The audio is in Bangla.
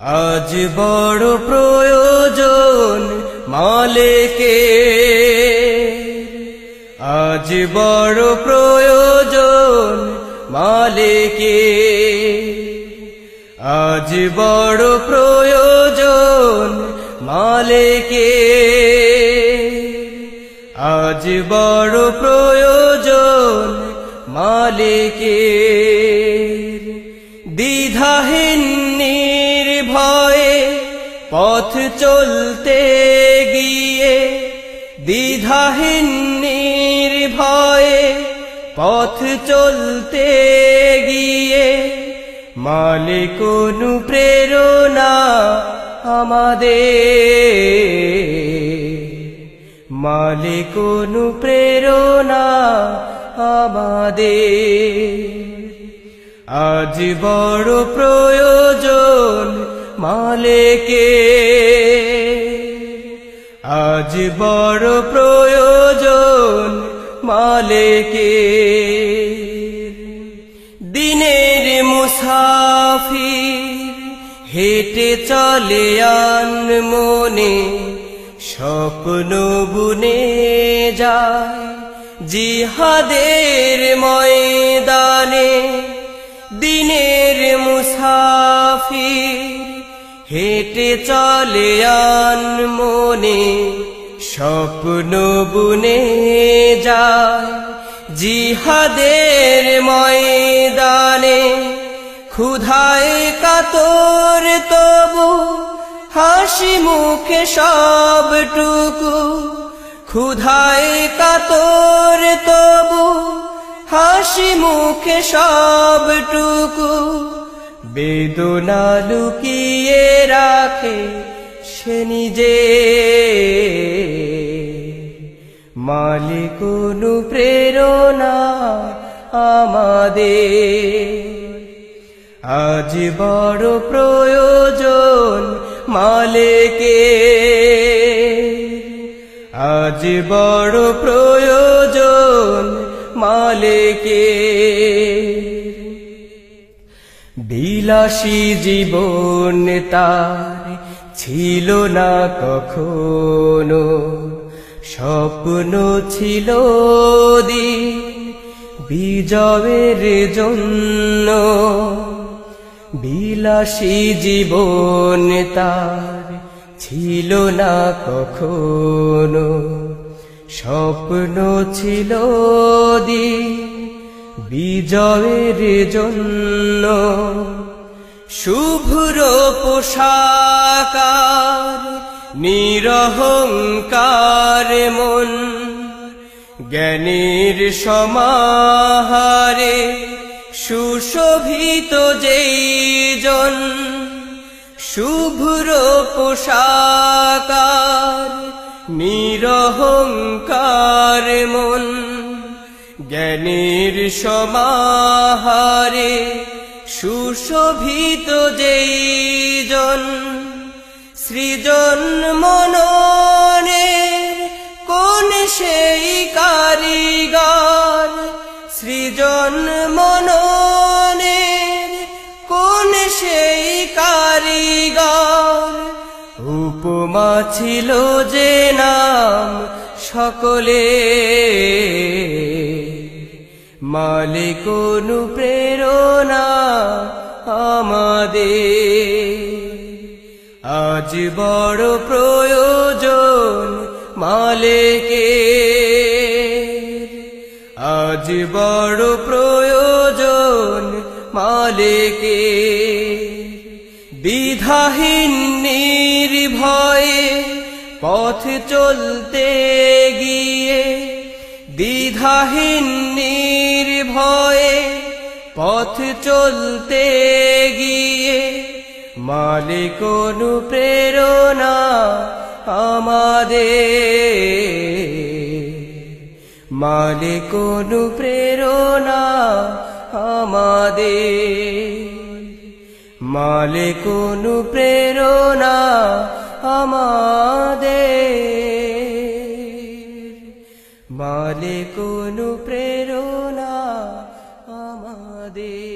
আজ বড় প্রয়োজন মালিকে। আজ বড় প্রয়োজন মালিকে। আজ বড় প্রয়োজন মালিকে। আজ বড় প্রয়োজন মালিকের। দ্বিধাহীন পথ চলতে গিয়ে দ্বিধাহীন নির্ভয়ে পথ চলতে গিয়ে মালিক অনুপ্রেরণা আমাদের। মালিক অনুপ্রেরণা আমাদের। আজ বড় প্রয়োজন মালিকে। আজ বড় প্রয়োজন মালিকে। দিনের মুসাফির হেঁটে চলে আন মনে, স্বপ্ন বুনে যায় জিহাদের হেঁটে চলে আন মনে, স্বপ্ন বুনে যায়। জিহাদের ময়দানে ক্ষুধায় কাতর, তবু হাসি মুখে সবটুকু। ক্ষুধায় কাতর, তবু হাসি মুখে সবটুকু। বেদনা লুকিয়ে রাখে সে নিজে। মালিক প্রেরণা আমাদের। আজ বড় প্রয়োজন মালিকে আজ বড় প্রয়োজন মালিকে বিলাসী জীবন তার ছিল না কখনো। স্বপ্ন ছিল দি বিজয়ের জন্য। বিলাসী জীবন তার ছিল না কখনো। স্বপ্ন ছিল দিন বিজয়ের জন্য। শুভ্র পোশাকার নিরহংকার মন। জ্ঞানের সমাহারে সুশোভিত যেই জন। শুভ্র পোশাকার নিরহংকার মন। জ্ঞানের সমাহারে সুশোভিত যেই জন, সৃজন মননে কোন সেই কারিগর? সৃজন মননে কোন সেই কারিগর? উপমা ছিল যে নাম সকলে মালিক অনুপ্রেরণা আমাদের। আজ বড় প্রয়োজন মালিকে আজ বড় প্রয়োজন মালিকে বিধাহীন নির্ভয়ে পথ চলতে গিয়ে দ্বিধাহীন নির্ভয়ে পথ চলতে গিয়ে মালিক অনুপ্রেরণা আমাদের। মালিক অনুপ্রেরণা আমাদের। মালিক অনুপ্রেরণা আমাদের। মালিক অনুপ্রেরণা আমাদের